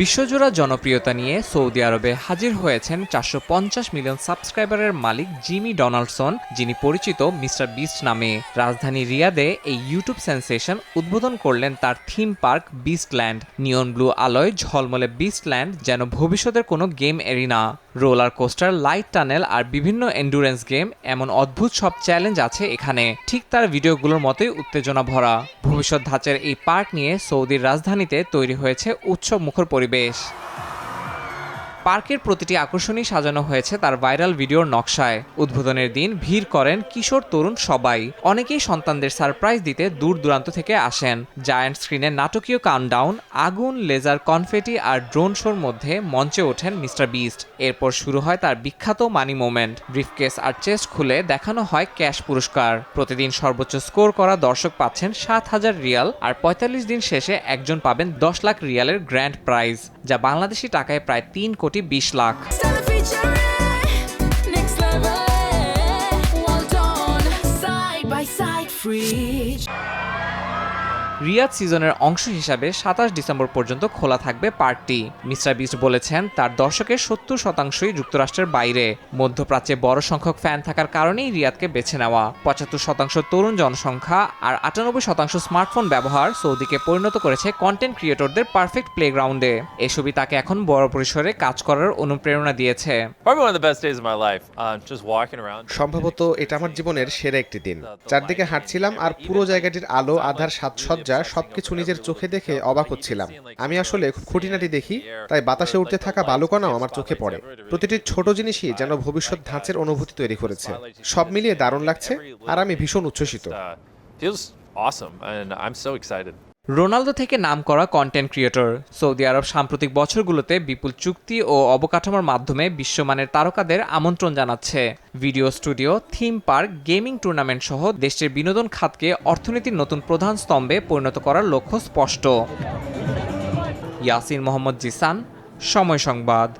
বিশ্বজোড়া জনপ্রিয়তা নিয়ে সৌদি আরবে হাজির হয়েছেন চারশো পঞ্চাশ মিলিয়ন সাবস্ক্রাইবারের মালিক জিমি ডোনাল্ডসন যিনি পরিচিত মিস্টার বিস্ট নামে। রাজধানী রিয়াদে এই ইউটিউব সেন্সেশন উদ্বোধন করলেন তার theme park Beastland. Neon blue আলোয় ঝলমলে বিস্টল্যান্ড যেন ভবিষ্যতের কোনো game arena. Roller coaster, light tunnel আর বিভিন্ন এন্ডুরেন্স গেম এমন অদ্ভুত সব চ্যালেঞ্জ আছে এখানে। ঠিক তার ভিডিওগুলোর মতোই উত্তেজনা ভরা ভবিষ্যৎ ধাঁচের এই পার্ক নিয়ে সৌদির রাজধানীতে তৈরি হয়েছে উৎসব মুখর পরিবেশ। revés পার্কের প্রতিটি আকর্ষণই সাজানো হয়েছে তার ভাইরাল ভিডিওর নকশায়। উদ্বোধনের দিন ভিড় করেন কিশোর তরুণ সবাই। অনেকেই সন্তানদের সারপ্রাইজ দিতে দূর দূরান্ত থেকে আসেন। জায়ান্ট স্ক্রিনে নাটকীয় কাউন্টডাউন আগুন, লেজার কনফেটি আর ড্রোন শোর মধ্যে মঞ্চে ওঠেন মিস্টার বিস্ট। এরপর শুরু হয় তার বিখ্যাত মানি মোমেন্ট। ব্রিফকেস আর চেস্ট খুলে দেখানো হয় ক্যাশ পুরস্কার। প্রতিদিন সর্বোচ্চ স্কোর করা দর্শক পাচ্ছেন সাত হাজার রিয়াল আর পঁয়তাল্লিশ দিন শেষে একজন পাবেন দশ লাখ রিয়ালের গ্র্যান্ড প্রাইজ, যা বাংলাদেশি টাকায় প্রায় তিন কোটি বিশ লাখ। রিয়াদ সিজনের অংশ হিসাবে সাতাশ ডিসেম্বর পর্যন্ত খোলা থাকবে পার্কটি। মিস্টার বিস্ট বলেছেন তার দর্শকের সত্তর শতাংশই যুক্তরাষ্ট্রের বাইরে। মধ্যপ্রাচ্যে বড় সংখ্যক ফ্যান থাকার কারণেই রিয়াদকে বেছে নেওয়া। পঁচাত্তর শতাংশ তরুণ জনসংখ্যা আর আটানব্বই শতাংশ স্মার্টফোন ব্যবহার সৌদিকে পরিণত করেছে কন্টেন্ট ক্রিয়েটরদের পারফেক্ট প্লেগ্রাউন্ডে এসবই তাকে এখন বড় পরিসরে কাজ করার অনুপ্রেরণা দিয়েছে. Uh. সম্ভবত এটা আমার জীবনের সেরা একটি দিন। চারদিকে হাঁটছিলাম আর পুরো জায়গাটির আলো আধার সাজসজ্জা সবকিছু নিজের চোখে দেখে অবাক হচ্ছিলাম। আমি আসলে খুঁটিনাটি দেখি তাই বাতাসে উঠতে থাকা বালুকণাও আমার চোখে পড়ে। প্রতিটি ছোট জিনিসই যেন ভবিষ্যৎ ধাঁচের অনুভূতি তৈরি করেছে। সব মিলিয়ে দারুণ লাগছে আর আমি ভীষণ উচ্ছ্বসিত। Awesome, and I'm so excited. Ronaldo থেকে নাম করা কন্টেন্ট ক্রিয়েটর সৌদি আরব সাম্প্রতিক বছরগুলোতে বিপুল চুক্তি ও অবকাঠামোর মাধ্যমে বিশ্বমানের তারকাদের আমন্ত্রণ জানাচ্ছে। Video studio, theme park, gaming tournament সহ দেশের বিনোদন খাতকে অর্থনীতির নতুন প্রধান স্তম্ভে পরিণত করার লক্ষ্য স্পষ্ট। ইয়াসিন মোহাম্মদ জিসান, সময় সংবাদ।